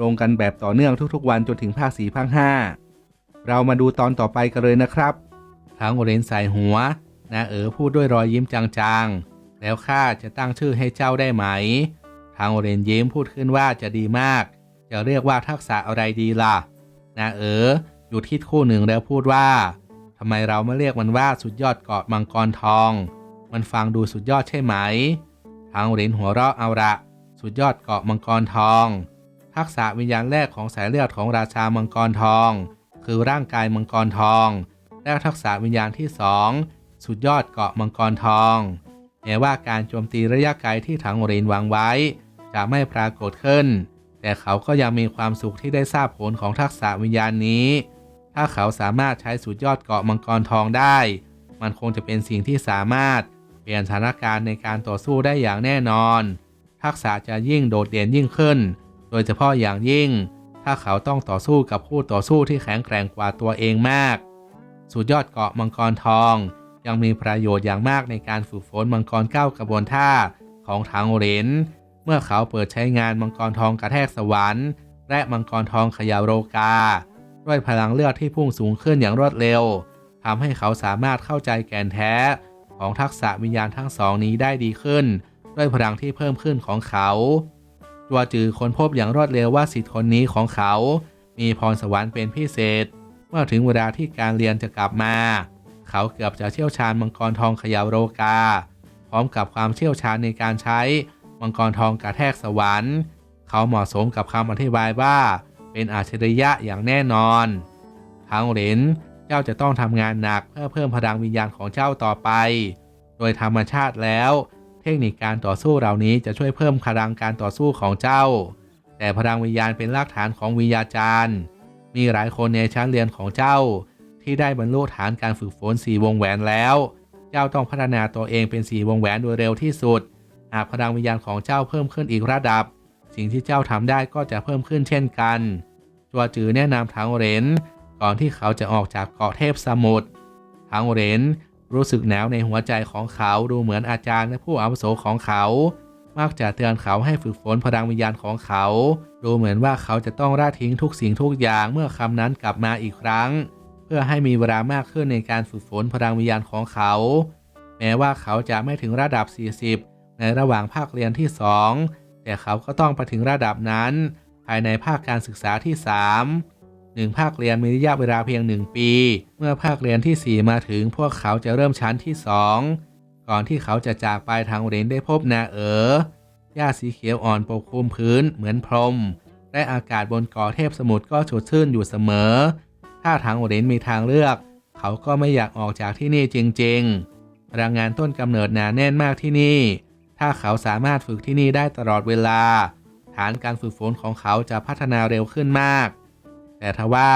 ลงกันแบบต่อเนื่องทุกๆ วันจนถึงภาคสี่ภาคห้าเรามาดูตอนต่อไปกันเลยนะครับทางโอเรนใส่หัวนาเอ๋อพูดด้วยรอยยิ้มจางๆ แล้วข้าจะตั้งชื่อให้เจ้าได้ไหม ทางโอเรนยิ้มพูดขึ้นว่าจะดีมาก จะเรียกว่าทักษะอะไรดีล่ะ นาเอ๋อหยุดคิดคู่หนึ่งแล้วพูดว่าทำไมเราไม่เรียกมันว่าสุดยอดเกาะมังกรทอง มันฟังดูสุดยอดใช่ไหม ทางโอเรนหัวเราะเอาละ สุดยอดเกาะมังกรทอง ทักษะวิญญาณแรกของสายเลือดของราชามังกรทอง คือร่างกายมังกรทอง และทักษะวิญญาณที่สองสุดยอดเกาะมังกรทองแม้ว่าการโจมตีระยะไกลที่ทางโอเรนวางไว้ จะไม่ปรากฏขึ้น แต่เขาก็ยังมีความสุขที่ได้ทราบผลของทักษะวิญญาณนี้ ถ้าเขาสามารถใช้สุดยอดเกาะมังกรทองได้ มันคงจะเป็นสิ่งที่สามารถเปลี่ยนสถานการณ์ในการต่อสู้ได้อย่างแน่นอน ทักษะจะยิ่งโดดเด่นยิ่งขึ้น ดยเฉพาะอย่างยิ่ง ถ้าเขาต้องต่อสู้กับคู่ต่อสู้ที่แข็งแกร่งกว่าตัวเองมาก สุดยอดเกาะมังกรทอง ยังมีประโยชน์อย่างมากในการฝึกฝนมังกรเก้ากระบวนท่าของทางโอเรนเมื่อเขาเปิดใช้งานมังกรทองกระแทกสวรรค์ และมังกรทองขยาโรกา ด้วยพลังเลือดที่พุ่งสูงขึ้นอย่างรวดเร็วทำให้เขาสามารถเข้าใจแก่นแท้ ของทักษะวิญญาณทั้งสองนี้ได้ดีขึ้น ด้วยพลังที่เพิ่มขึ้นของเขา จัวจือค้นพบอย่างรวดเร็วว่าสิทธิ์คนนี้ของเขา มีพรสวรรค์เป็นพิเศษ เมื่อถึงเวลาที่การเรียนจะกลับมา เขาเกือบจะเชี่ยวชาญมังกรทองขยาโรกา พร้อมกับความเชี่ยวชาญในการใช้มังกรทองกระแทกสวรรค์ เขาเหมาะสมกับคำอธิบายว่า เป็นอาชริยะอย่างแน่นอนทางเหรนเจ้าจะต้องทำงานหนักเพื่อเพิ่มพลังวิญญาณของเจ้าต่อไป โดยธรรมชาติแล้ว เทคนิคการต่อสู้เหล่านี้จะช่วยเพิ่มพลังการต่อสู้ของเจ้า แต่พลังวิญญาณเป็นรากฐานของวิญญาจารย์ มีหลายคนในชั้นเรียนของเจ้า ที่ได้บรรลุฐานการฝึกฝนสีวงแหวนแล้ว เจ้าต้องพัฒนาตัวเองเป็นสีวงแหวนโดยเร็วที่สุด หากพลังวิญญาณของเจ้าเพิ่มขึ้นอีกระดับ สิ่งที่เจ้าทำได้ก็จะเพิ่มขึ้นเช่นกันจัวจือแนะนำทางเหรนก่อนที่เขาจะออกจากเกาะเทพสมุทรทางเหรน รู้สึกหนาวในหัวใจของเขาดูเหมือนอาจารย์และผู้อาวุโสของเขา มักจะเตือนเขาให้ฝึกฝนพลังวิญญาณของเขา ดูเหมือนว่าเขาจะต้องละทิ้งทุกสิ่งทุกอย่างเมื่อคำนั้นกลับมาอีกครั้ง เพื่อให้มีเวลามากขึ้นในการฝึกฝนพลังวิญญาณของเขา แม้ว่าเขาจะไม่ถึงระดับ 40 ในระหว่างภาคเรียนที่ 2 แต่เขาก็ต้องไปถึงระดับนั้น ภายในภาคการศึกษาที่ 3 หนึ่งภาคเรียนมีระยะเวลาเพียงหนึ่งปี เมื่อภาคเรียนที่ 4 มาถึงพวกเขาจะเริ่มชั้นที่ 2 ก่อนที่เขาจะจากไปทางเรนได้พบนาเอ๋อหญ้าสีเขียวอ่อนปกคลุมพื้นเหมือนพรม และอากาศบนเกาะเทพสมุทรก็สดชื่นอยู่เสมอ ถ้าทางเรนมีทางเลือก เขาก็ไม่อยากออกจากที่นี่จริงๆพลังงานต้นกำเนิดหนาแน่นมากที่นี่ ถ้าเขาสามารถฝึกที่นี่ได้ตลอดเวลา ฐานการฝึกฝนของเขาจะพัฒนาเร็วขึ้นมาก แต่ทว่า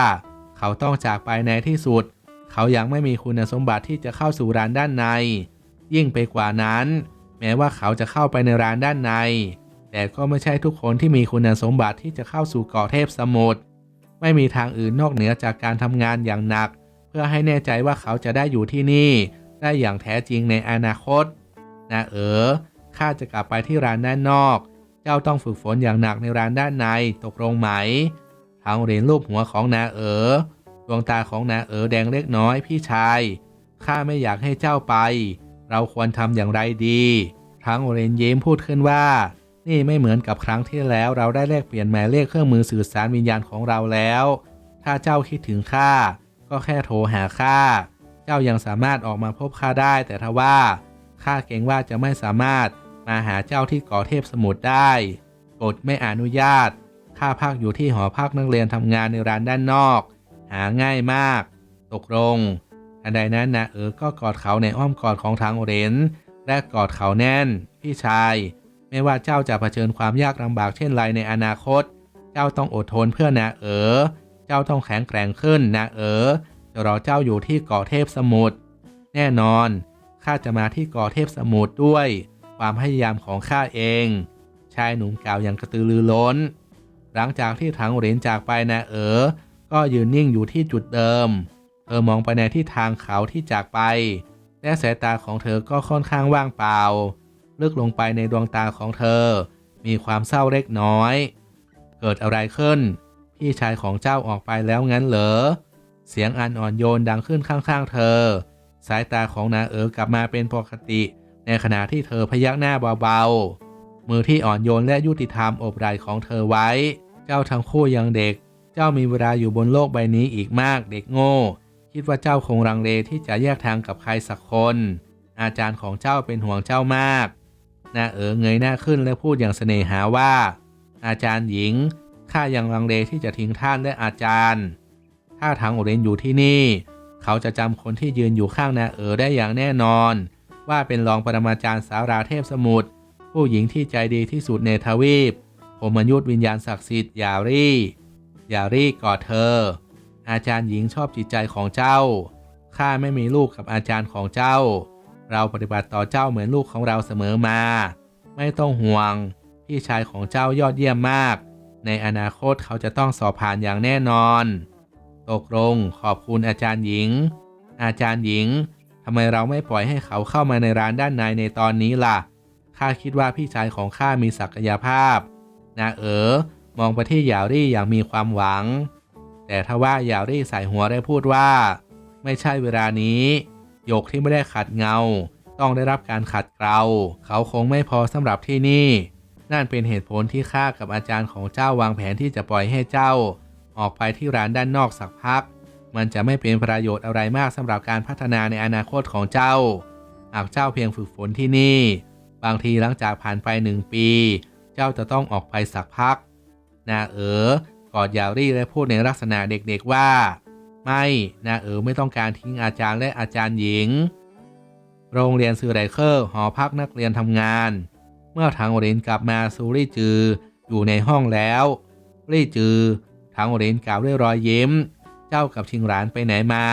เขาต้องจากไปในที่สุด เขายังไม่มีคุณสมบัติที่จะเข้าสู่ร้านด้านใน ยิ่งไปกว่านั้น แม้ว่าเขาจะเข้าไปในร้านด้านใน แต่ก็ไม่ใช่ทุกคนที่มีคุณสมบัติที่จะเข้าสู่เกาะเทพสมุทรไม่มีทางอื่นนอกเหนือจากการทำงานอย่างหนัก เพื่อให้แน่ใจว่าเขาจะได้อยู่ที่นี่ ได้อย่างแท้จริงในอนาคตนะเอ๋อข้าจะกลับไปที่ร้านด้านนอก เจ้าต้องฝึกฝนอย่างหนักในร้านด้านในตกลงไหม ทางเหรียญรูปหัวของนาเอ๋อดวงตาของนาเอ๋อแดงเล็กน้อยพี่ชาย ข้าไม่อยากให้เจ้าไป เราควรทำอย่างไรดีทางโอเรนยิ้มพูดขึ้นว่า นี่ไม่เหมือนกับครั้งที่แล้วเราได้แลกเปลี่ยนหมายเลขเครื่องมือสื่อสารวิญญาณของเราแล้ว ถ้าเจ้าคิดถึงข้า ก็แค่โทรหาข้า เจ้ายังสามารถออกมาพบข้าได้ แต่ทว่าข้าเกรงว่าจะไม่สามารถมาหาเจ้าที่กาะเทพสมุทรได้กฎไม่อนุญาต ข้าพักอยู่ที่หอพักนักเรียนทำงานในร้านด้านนอก หาง่ายมาก ตกลงทันใดนั้นนะเออก็กอดเขาในอ้อมกอดของทางโอเรนและกอดเขาแน่น พี่ชาย ไม่ว่าเจ้าจะเผชิญความยากลำบากเช่นไรในอนาคต เจ้าต้องอดทนเพื่อนาเอ๋อเจ้าต้องแข็งแกร่งขึ้นนาเอ๋อจะรอเจ้าอยู่ที่เกาะเทพสมุทรแน่นอนข้าจะมาที่เกาะเทพสมุทรด้วย ความพยายามของข้าเอง ชายหนุ่มกล่าวอย่างกระตือรือร้น หลังจากที่ถังเหรียญจากไปนาเอ๋อก็ยืนนิ่งอยู่ที่จุดเดิม เธอมองไปในที่ทางเขาที่จากไป และสายตาของเธอก็ค่อนข้างว่างเปล่า ลึกลงไปในดวงตาของเธอ มีความเศร้าเล็กน้อย เกิดอะไรขึ้น พี่ชายของเจ้าออกไปแล้วงั้นเหรอ เสียงอันอ่อนโยนดังขึ้นข้างๆ เธอ สายตาของนางเอ๋อกลับมาเป็นปกติ ในขณะที่เธอพยักหน้าเบาๆ มือที่อ่อนโยนและยุติธรรมอบไหล่ของเธอไว้ เจ้าทั้งคู่ยังเด็ก เจ้ามีเวลาอยู่บนโลกใบนี้อีกมากเด็กโง่ คิดว่าเจ้าคงรังเลที่จะแยกทางกับใครสักคน อาจารย์ของเจ้าเป็นห่วงเจ้ามากนาเอ๋อเงยหน้าขึ้นและพูดอย่างเสน่หาว่า อาจารย์หญิงข้ายังลังเลที่จะทิ้งท่านและอาจารย์ ถ้าทางโอเรนอยู่ที่นี่ เขาจะจำคนที่ยืนอยู่ข้างนาเอ๋อได้อย่างแน่นอน ว่าเป็นรองปรมาจารย์สาราเทพสมุทร ผู้หญิงที่ใจดีที่สุดในทวีปผมยุทธวิญญาณศักดิ์สิทธิ์ยารี่ยารี่กอดเธอ อาจารย์หญิงชอบจิตใจของเจ้า ข้าไม่มีลูกกับอาจารย์ของเจ้า เราปฏิบัติต่อเจ้าเหมือนลูกของเราเสมอมา ไม่ต้องห่วง พี่ชายของเจ้ายอดเยี่ยมมาก ในอนาคตเขาจะต้องสอบผ่านอย่างแน่นอน ตกลงขอบคุณอาจารย์หญิง อาจารย์หญิงทำไมเราไม่ปล่อยให้เขาเข้ามาในร้านด้านในในตอนนี้ล่ะ ข้าคิดว่าพี่ชายของข้ามีศักยภาพ นาเอ๋อมองไปที่หยารี่อย่างมีความหวัง แต่ทว่าหยารี่ใส่หัวได้พูดว่า ไม่ใช่เวลานี้หยกที่ไม่ได้ขัดเงา ต้องได้รับการขัดเกลาเขาคงไม่พอสำหรับที่นี่ นั่นเป็นเหตุผลที่ข้ากับอาจารย์ของเจ้าวางแผนที่จะปล่อยให้เจ้า ออกไปที่ร้านด้านนอกสักพัก มันจะไม่เป็นประโยชน์อะไรมากสำหรับการพัฒนาในอนาคตของเจ้า หากเจ้าเพียงฝึกฝนที่นี่ บางทีหลังจากผ่านไปหนึ่งปี เจ้าจะต้องออกไปสักพัก นาเอ๋อกอดยารี่และพูดในลักษณะเด็กๆว่า ไม่นาเอ๋อไม่ต้องการทิ้งอาจารย์และอาจารย์หญิง โรงเรียนซือไรเคอร์หอพักนักเรียนทำงาน เมื่อทางโอเรนกลับมาซูรี่จืออยู่ในห้องแล้วรี่จือทางโอเรนกล่าวด้วยรอยยิ้ม เจ้ากับชิงหลานไปไหนมา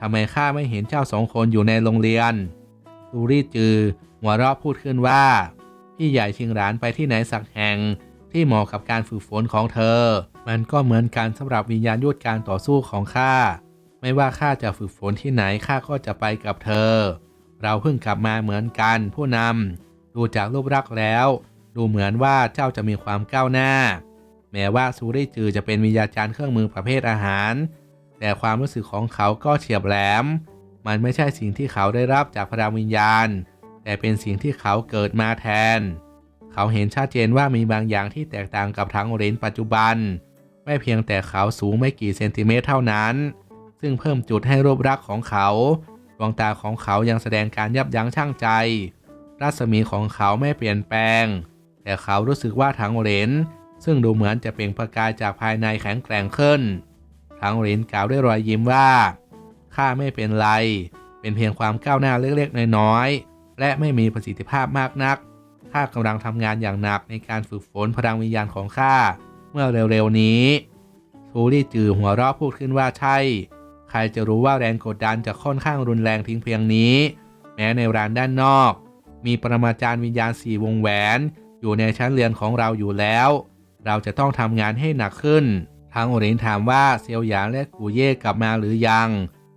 ทำไมข้าไม่เห็นเจ้าสองคนอยู่ในโรงเรียนซูรี่จือ หัวเราะพูดขึ้นว่า พี่ใหญ่ชิงหลานไปที่ไหนสักแห่ง ที่เหมาะกับการฝึกฝนของเธอ มันก็เหมือนกันสำหรับวิญญาณยุทธการต่อสู้ของข้า ไม่ว่าข้าจะฝึกฝนที่ไหนข้าก็จะไปกับเธอ เราเพิ่งกลับมาเหมือนกันผู้นำดูจากรูปลักษณ์แล้ว ดูเหมือนว่าเจ้าจะมีความก้าวหน้า แม้ว่าซูริจือจะเป็นวิญญาจารย์เครื่องมือประเภทอาหาร แต่ความรู้สึกของเขาก็เฉียบแหลม มันไม่ใช่สิ่งที่เขาได้รับจากพลังวิญญาณ แต่เป็นสิ่งที่เขาเกิดมาแทน เขาเห็นชัดเจนว่ามีบางอย่างที่แตกต่างกับทั้งเรียญปัจจุบัน ไม่เพียงแต่เขาสูงไม่กี่เซนติเมตรเท่านั้น ซึ่งเพิ่มจุดให้รูปลักษณ์ของเขา ดวงตาของเขายังแสดงการยับยั้งชั่งใจ รัศมีของเขาไม่เปลี่ยนแปลง แต่เขารู้สึกว่าถังเรนซึ่งดูเหมือนจะเปล่งประกายจากภายในแข็งแกร่งขึ้นถังเรนกล่าวด้วยรอยยิ้มว่าข้าไม่เป็นไร เป็นเพียงความก้าวหน้าเล็กๆน้อยๆ และไม่มีประสิทธิภาพมากนักข้ากำลังทำงานอย่างหนักในการฝึกฝนพลังวิญญาณของข้าเมื่อเร็วๆนี้ทูรี่จือหัวเราะพูดขึ้นว่าใช่ ใครจะรู้ว่าแรงกดดันจะค่อนข้างรุนแรงทิ้งเพียงนี้ แม้ในร้านด้านนอก มีปรมาจารย์วิญญาณสี่วงแหวน อยู่ในชั้นเรียนของเราอยู่แล้ว เราจะต้องทำงานให้หนักขึ้น ทางโอรินถามว่าเซียวหยางและกูเย่กลับมาหรือยัง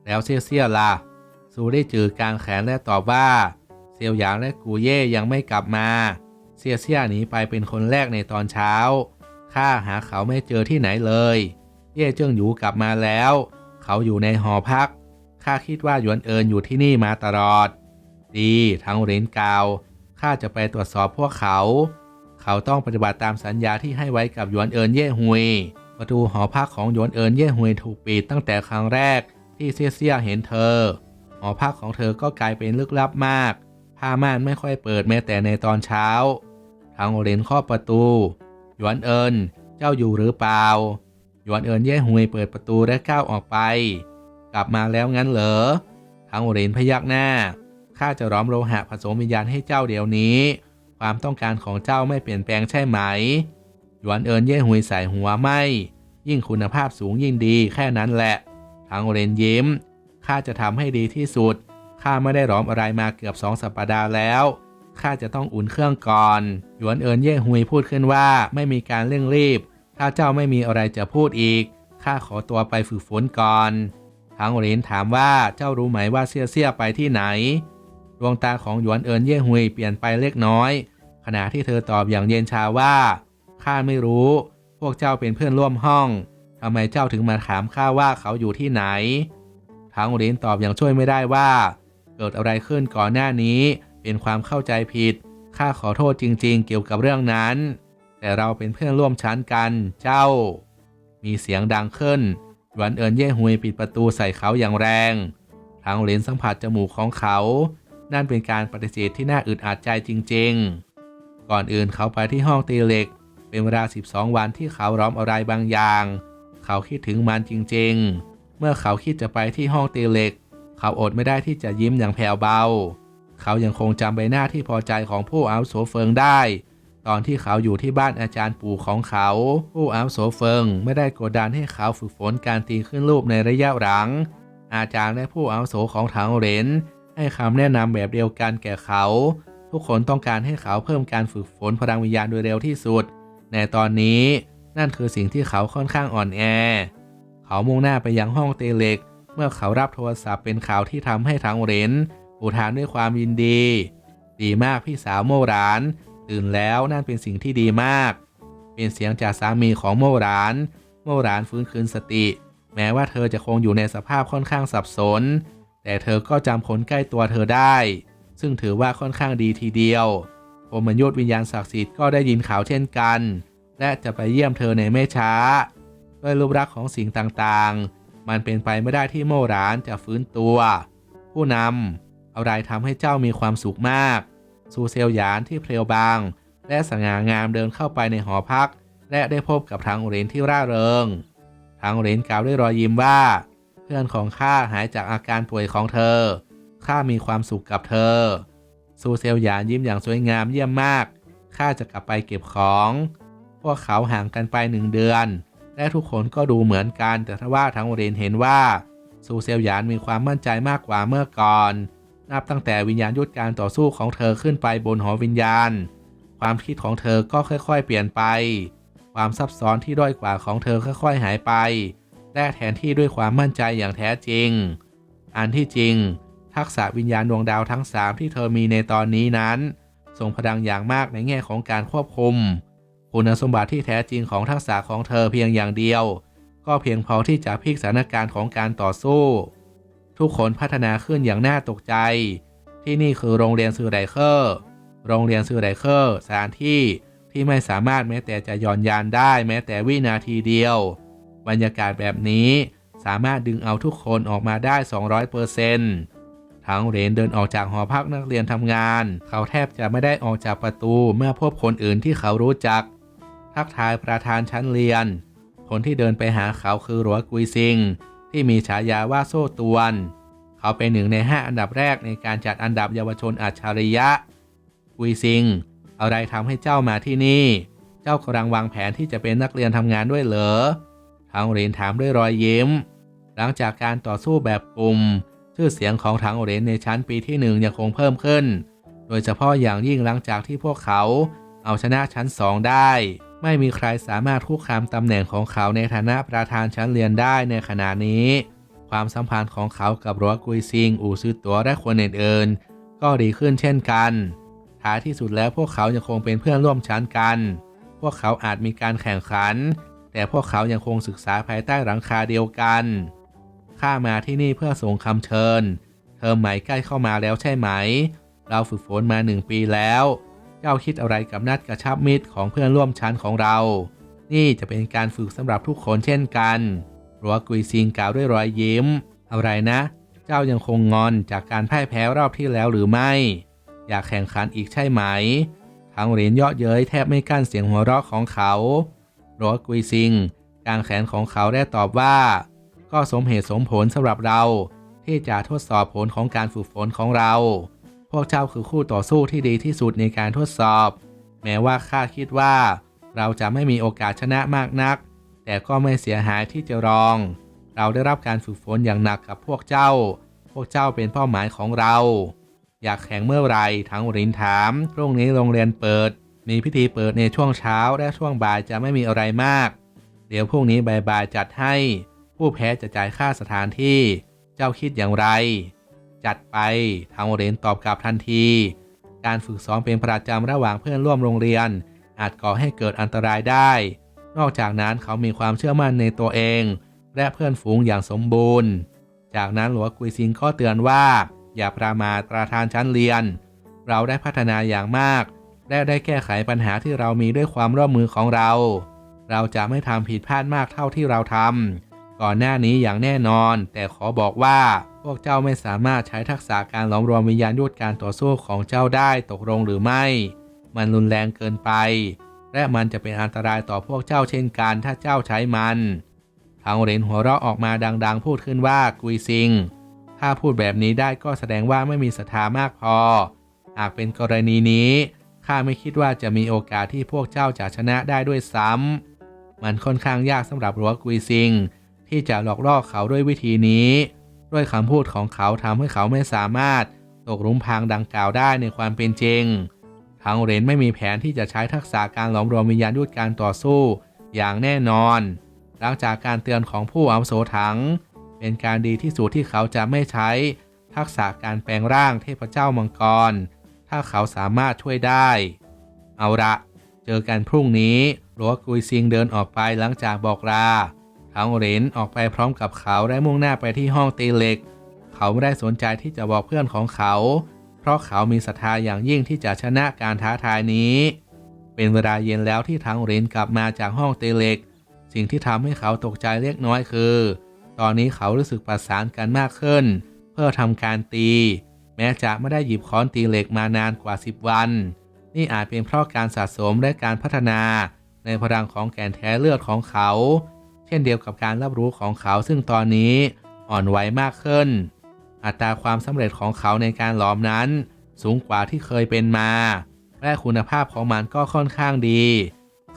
แล้วเซี่ยเซี่ยล่ะซูได้จือกางแขนและตอบว่า เซียวหยางและกูเย่ยังไม่กลับมา เซี่ยเซี่ยหนีไปเป็นคนแรกในตอนเช้า ข้าหาเขาไม่เจอที่ไหนเลย เย่เจิ้งหยูกลับมาแล้ว เขาอยู่ในหอพัก ข้าคิดว่าหยวนเอินอยู่ที่นี่มาตลอด ดีทั้งเรนกาวข้าจะไปตรวจสอบพวกเขา เขาต้องปฏิบัติตามสัญญาที่ให้ไว้กับหยวนเอินเย่ฮุย ประตูหอพักของหยวนเอินเย่ฮุยถูกปิดตั้งแต่ครั้งแรกที่เซียเซียเห็นเธอ หอพักของเธอก็กลายเป็นลึกลับมาก ผ้าม่านไม่ค่อยเปิดแม้แต่ในตอนเช้า ทางโอเรนเคาะประตู หยวนเอินเจ้าอยู่หรือเปล่า หยวนเอินเย่ฮุยเปิดประตูและก้าวออกไป กลับมาแล้วงั้นเหรอ ทางโอเรนพยักหน้า ข้าจะร้อมโลหะผสมวิญญาณให้เจ้าเดี๋ยวนี้ ความต้องการของเจ้าไม่เปลี่ยนแปลงใช่ไหม หยวนเอินเย่หุยใส่หัวไม่ ยิ่งคุณภาพสูงยิ่งดีแค่นั้นแหละ ทางโอเรนยิ้ม ข้าจะทำให้ดีที่สุด ข้าไม่ได้ร้อมอะไรมาเกือบสองสัปดาห์แล้ว ข้าจะต้องอุ่นเครื่องก่อน หยวนเอินเย่หุยพูดขึ้นว่าไม่มีการเร่งรีบ ถ้าเจ้าไม่มีอะไรจะพูดอีก ข้าขอตัวไปฝึกฝนก่อนทางเหรินถามว่าเจ้ารู้ไหมว่าเสี่ยเสี่ยไปที่ไหน ดวงตาของหยวนเอินเย่หุยเปลี่ยนไปเล็กน้อย ขณะที่เธอตอบอย่างเย็นชาว่า ข้าไม่รู้ พวกเจ้าเป็นเพื่อนร่วมห้อง ทำไมเจ้าถึงมาถามข้าว่าเขาอยู่ที่ไหนทางเหรินตอบอย่างช่วยไม่ได้ว่า เกิดอะไรขึ้นก่อนหน้านี้ เป็นความเข้าใจผิด ข้าขอโทษจริงๆ เกี่ยวกับเรื่องนั้น แต่เราเป็นเพื่อนร่วมชั้นกัน เจ้า มีเสียงดังขึ้น หยวนเอินเย่ฮุยปิดประตูใส่เขาอย่างแรง ทางเหรนสัมผัสจมูกของเขา นั่นเป็นการปฏิเสธที่น่าอึดอัดใจจริง ๆ ก่อนอื่นเขาไปที่ห้องตีเหล็ก เป็นเวลา 12 วันที่เขาร้อมอะไรบางอย่าง เขาคิดถึงมันจริงๆ เมื่อเขาคิดจะไปที่ห้องตีเหล็ก เขาอดไม่ได้ที่จะยิ้มอย่างแผ่วเบา เขายังคงจำใบหน้าที่พอใจของผู้อาวุโสเฟิงได้ ตอนที่เขาอยู่ที่บ้านอาจารย์ปู่ของเขา ผู้อาวุโสเฟิงไม่ได้กดดันให้เขาฝึกฝนการตีขึ้นรูปในระยะหลัง อาจารย์และผู้อาวุโสของถังเหรนให้คำแนะนำแบบเดียวกันแก่เขา ทุกคนต้องการให้เขาเพิ่มการฝึกฝนพลังวิญญาณโดยเร็วที่สุด ในตอนนี้นั่นคือสิ่งที่เขาค่อนข้างอ่อนแอ เขามุ่งหน้าไปยังห้องเตเล็ก มื่อเขารับโทรศัพท์เป็นข่าวที่ทำให้ถังเรนอุทานด้วยความยินดี ดีมากพี่สาวโมรานตื่นแล้วนั่นเป็นสิ่งที่ดีมาก เป็นเสียงจากสามีของโมราน โมรานฟื้นคืนสติ แม้ว่าเธอจะคงอยู่ในสภาพค่อนข้างสับสน แต่เธอก็จำคนใกล้ตัวเธอได้ ซึ่งถือว่าค่อนข้างดีทีเดียวพมยุทธวิญญาณศักดิ์สิทธิ์ก็ได้ยินข่าวเช่นกัน และจะไปเยี่ยมเธอในไม่ช้า ด้วยรูปลักษณ์ของสิ่งต่างๆ มันเป็นไปไม่ได้ที่โมรานจะฟื้นตัว ผู้นำอะไรทำให้เจ้ามีความสุขมาก ซูเซลหยานที่เพลียวบาง และสง่างามเดินเข้าไปในหอพัก และได้พบกับทางเรนที่ร่าเริง ทางเรนกล่าวด้วยรอยยิ้มว่า เพื่อนของข้าหายจากอาการป่วยของเธอข้ามีความสุขกับเธอ ซูเซลหยานยิ้มอย่างสวยงามเยี่ยมมากข้าจะกลับไปเก็บของ พวกเขาห่างกันไปหนึ่งเดือน และทุกคนก็ดูเหมือนกัน แต่ทว่าทั้งเรนเห็นว่าซูเซลหยานมีความมั่นใจมากกว่าเมื่อก่อน นับตั้งแต่วิญญาณยุทธการต่อสู้ของเธอขึ้นไปบนหอวิญญาณ ความคิดของเธอก็ค่อยๆ เปลี่ยนไป ความซับซ้อนที่ด้อยกว่าของเธอค่อย ๆ หายไป และแทนที่ด้วยความมั่นใจอย่างแท้จริง อันที่จริง ทักษะวิญญาณดวงดาวทั้งสามที่เธอมีในตอนนี้นั้นส่งพลังอย่างมากในแง่ของการควบคุม คุณสมบัติที่แท้จริงของทักษะของเธอเพียงอย่างเดียว ก็เพียงพอที่จะพลิกสถานการณ์ของการต่อสู้ ทุกคนพัฒนาขึ้นอย่างน่าตกใจ ที่นี่คือโรงเรียนซือไรเคอร์ โรงเรียนซือไรเคอร์สถานที่ที่ไม่สามารถแม้แต่จะย่อนยานได้แม้แต่วินาทีเดียว บรรยากาศแบบนี้สามารถดึงเอาทุกคนออกมาได้ 200%ทั้งเรนเดินออกจากหอพักนักเรียนทำงาน เขาแทบจะไม่ได้ออกจากประตูเมื่อพบคนอื่นที่เขารู้จัก ทักทายประธานชั้นเรียน คนที่เดินไปหาเขาคือหลัวกุยซิง ที่มีฉายาว่าโซ่ตวน เขาเป็นหนึ่งในห้าอันดับแรกในการจัดอันดับเยาวชนอัจฉริยะ กุยซิง อะไรทำให้เจ้ามาที่นี่ เจ้ากำลังวางแผนที่จะเป็นนักเรียนทำงานด้วยเหรอทางเรียนถามด้วยรอยยิ้ม หลังจากการต่อสู้แบบกลุ่ม ชื่อเสียงของทางเรียนในชั้นปีที่หนึ่งยังคงเพิ่มขึ้น โดยเฉพาะอย่างยิ่งหลังจากที่พวกเขาเอาชนะชั้นสองได้ ไม่มีใครสามารถคุกคามตำแหน่งของเขาในฐานะประธานชั้นเรียนได้ในขณะนี้ ความสัมพันธ์ของเขากับรัวกุยซิง อูซือตัวและคนอื่นๆก็ดีขึ้นเช่นกัน ท้ายที่สุดแล้วพวกเขายังคงเป็นเพื่อนร่วมชั้นกัน พวกเขาอาจมีการแข่งขัน แต่พวกเขายังคงศึกษาภายใต้หลังคาเดียวกัน ข้ามาที่นี่เพื่อส่งคำเชิญ เทอมใหม่ใกล้เข้ามาแล้วใช่ไหม เราฝึกฝนมาหนึ่งปีแล้ว เจ้าคิดอะไรกับนัดกระชับมิตรของเพื่อนร่วมชั้นของเรา นี่จะเป็นการฝึกสำหรับทุกคนเช่นกันรัวกุยซิงกล่าวด้วยรอยยิ้ม อะไรนะ เจ้ายังคงงอนจากการพ่ายแพ้รอบที่แล้วหรือไม่ อยากแข่งขันอีกใช่ไหม ทางเหรียญเยาะเย้ยแทบไม่กั้นเสียงหัวเราะของเขารัวกุยซิงกางแขนของเขาได้ตอบว่า ก็สมเหตุสมผลสำหรับเราที่จะทดสอบผลของการฝึกฝนของเรา พวกเจ้าคือคู่ต่อสู้ที่ดีที่สุดในการทดสอบ แม้ว่าข้าคิดว่า เราจะไม่มีโอกาสชนะมากนัก แต่ก็ไม่เสียหายที่จะลอง เราได้รับการฝึกฝนอย่างหนักกับพวกเจ้า พวกเจ้าเป็นเป้าหมายของเรา อยากแข่งเมื่อไหร่ทั้งรินถามพรุ่งนี้โรงเรียนเปิด มีพิธีเปิดในช่วงเช้าและช่วงบ่ายจะไม่มีอะไรมาก เดี๋ยวพรุ่งนี้บ่ายๆจัดให้ ผู้แพ้จะจ่ายค่าสถานที่ เจ้าคิดอย่างไร จัดไปทางโรเรนตอบกลับทันที การฝึกซ้อมเป็นประจำระหว่างเพื่อนร่วมโรงเรียน อาจก่อให้เกิดอันตรายได้ นอกจากนั้นเขามีความเชื่อมั่นในตัวเอง และเพื่อนฝูงอย่างสมบูรณ์ จากนั้นหลวงกุยซิงก็เตือนว่า อย่าประมาทประธานชั้นเรียน เราได้พัฒนาอย่างมาก และได้แก้ไขปัญหาที่เรามีด้วยความร่วมมือของเรา เราจะไม่ทำผิดพลาดมากเท่าที่เราทำ ก่อนหน้านี้อย่างแน่นอน แต่ขอบอกว่าพวกเจ้าไม่สามารถใช้ทักษะการหลอมรวมวิญญาณยุทธการต่อสู้ของเจ้าได้ตกลงหรือไม่ มันรุนแรงเกินไป และมันจะเป็นอันตรายต่อพวกเจ้าเช่นกันถ้าเจ้าใช้มันทางเหรนหัวเราะออกมาดังๆ พูดขึ้นว่ากุยซิง ถ้าพูดแบบนี้ได้ก็แสดงว่าไม่มีศรัทธามากพอ หากเป็นกรณีนี้ข้าไม่คิดว่าจะมีโอกาสที่พวกเจ้าจะชนะได้ด้วยซ้ำมันค่อนข้างยากสำหรับหลัวกุยซิง ที่จะหลอกล่อเขาด้วยวิธีนี้ ด้วยคำพูดของเขาทำให้เขาไม่สามารถตกลุมพรางดังกล่าวได้ในความเป็นจริง ทางเรนไม่มีแผนที่จะใช้ทักษะการหลอมรวมวิญญาณยุทธการต่อสู้อย่างแน่นอน หลังจากการเตือนของผู้อาวุโสถัง เป็นการดีที่สุดที่เขาจะไม่ใช้ทักษะการแปลงร่างเทพเจ้ามังกร ถ้าเขาสามารถช่วยได้ เอาละ เจอกันพรุ่งนี้หลัวกุยซิงเดินออกไปหลังจากบอกลา ทางเหรนออกไปพร้อมกับเขาและมุ่งหน้าไปที่ห้องตีเหล็ก เขาไม่ได้สนใจที่จะบอกเพื่อนของเขา เพราะเขามีศรัทธาอย่างยิ่งที่จะชนะการท้าทายนี้ เป็นเวลาเย็นแล้วที่ทางเหรนกลับมาจากห้องตีเหล็ก สิ่งที่ทำให้เขาตกใจเล็กน้อยคือ ตอนนี้เขารู้สึกประสานกันมากขึ้น เพื่อทำการตี แม้จะไม่ได้หยิบค้อนตีเหล็กมานานกว่า 10 วัน นี่อาจเป็นเพราะการสะสมและการพัฒนา ในพลังของแก่นแท้เลือดของเขา เช่นเดียวกับการรับรู้ของเขาซึ่งตอนนี้อ่อนไหวมากขึ้น อัตราความสำเร็จของเขาในการหลอมนั้น สูงกว่าที่เคยเป็นมา และคุณภาพของมันก็ค่อนข้างดี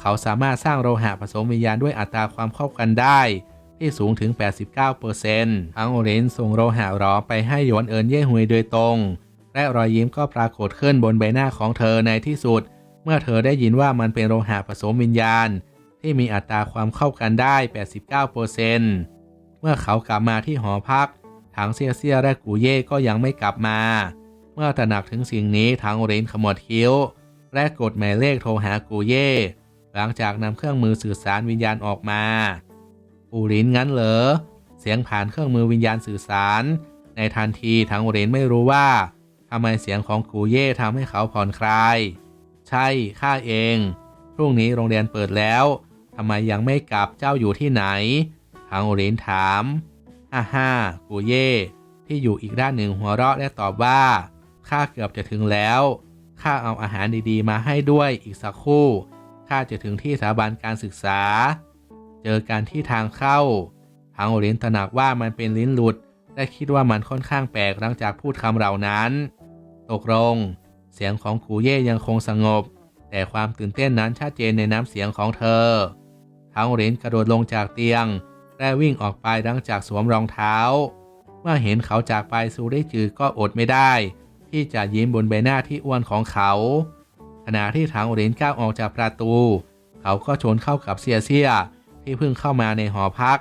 เขาสามารถสร้างโลหะผสมวิญญาณด้วยอัตราความเข้ากันได้ ที่สูงถึง 89%ทั้งโอเรนส่งโลหะหลอมไปให้หยวนเอินเย่ฮุยโดยตรง และรอยยิ้มก็ปรากฏขึ้นบนใบหน้าของเธอในที่สุด เมื่อเธอได้ยินว่ามันเป็นโลหะผสมวิญญาณ ที่มีอัตราความเข้ากันได้ 89%เมื่อเขากลับมาที่หอพัก ถังเซียเซียและกูเย่ก็ยังไม่กลับมา เมื่อตระหนักถึงสิ่งนี้ทางโอเรนขมวดคิ้ว และกดหมายเลขโทรหากูเย่ หลังจากนำเครื่องมือสื่อสารวิญญาณออกมาอูรินงั้นเหรอ เสียงผ่านเครื่องมือวิญญาณสื่อสาร ในทันทีทางโอเรนไม่รู้ว่าทำไมเสียงของกูเย่ทำให้เขาผ่อนคลาย ใช่ข้าเอง พรุ่งนี้โรงเรียนเปิดแล้ว ทำไมยังไม่กลับเจ้าอยู่ที่ไหน ทางโอเรนถามฮ่าฮ่ากูเย่ที่อยู่อีกด้านหนึ่งหัวเราะและตอบว่า ข้าเกือบจะถึงแล้ว ข้าเอาอาหารดีๆ มาให้ด้วยอีกสักครู่ ข้าจะถึงที่สถาบันการศึกษา เจอกันที่ทางเข้า ทางโอเรนตระหนักว่ามันเป็นลิ้นหลุด และคิดว่ามันค่อนข้างแปลกหลังจากพูดคำเหล่านั้น ตกลง เสียงของกูเย่ยังคงสงบ แต่ความตื่นเต้นนั้นชัดเจนในน้ำเสียงของเธอ ทางโอเรนกระโดดลงจากเตียง และวิ่งออกไปหลังจากสวมรองเท้า เมื่อเห็นเขาจากไปซูได้จือก็อดไม่ได้ ที่จะยิ้มบนใบหน้าที่อ้วนของเขา ขณะที่ทางโอเรนก้าวออกจากประตู เขาก็ชนเข้ากับเซียเซียที่เพิ่งเข้ามาในหอพัก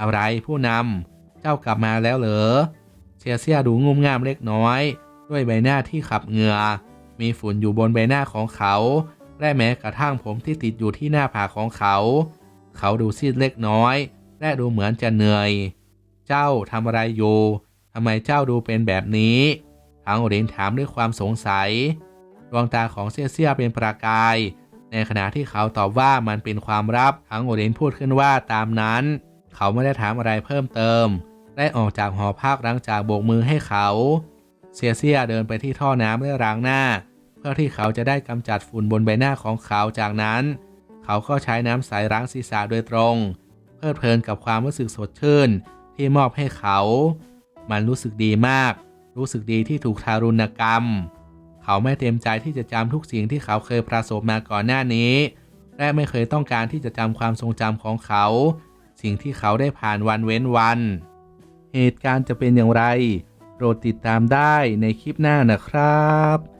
อะไรผู้นำเจ้ากลับมาแล้วเหรอเซียเซียดูงุ่มง่ามเล็กน้อย ด้วยใบหน้าที่ขับเหงื่อมีฝุ่นอยู่บนใบหน้าของเขา และแม้กระทั่งผมที่ติดอยู่ที่หน้าผากของเขา เขาดูซีดเล็กน้อย และดูเหมือนจะเหนื่อย เจ้าทำอะไรอยู่ทำไมเจ้าดูเป็นแบบนี้ทางโอเรนถามด้วยความสงสัย ดวงตาของเซียเซียเป็นประกาย ในขณะที่เขาตอบว่ามันเป็นความลับทั้งโอเรนพูดขึ้นว่าตามนั้น เขาไม่ได้ถามอะไรเพิ่มเติม ได้ออกจากหอพักหลังจากโบกมือให้เขา เซียเซียเดินไปที่ท่อน้ำเพื่อล้างหน้า เพื่อที่เขาจะได้กำจัดฝุ่นบนใบหน้าของเขาจากนั้น เขาก็ใช้น้ำใสล้างศีรษะโดยตรง เพลิดเพลินกับความรู้สึกสดชื่น ที่มอบให้เขา มันรู้สึกดีมาก รู้สึกดีที่ถูกทารุณกรรม เขาไม่เต็มใจที่จะจำทุกสิ่งที่เขาเคยประสบมาก่อนหน้านี้ และไม่เคยต้องการที่จะจำความทรงจำของเขา สิ่งที่เขาได้ผ่านวันเว้นวัน เหตุการณ์จะเป็นอย่างไรโปรดติดตามได้ในคลิปหน้านะครับ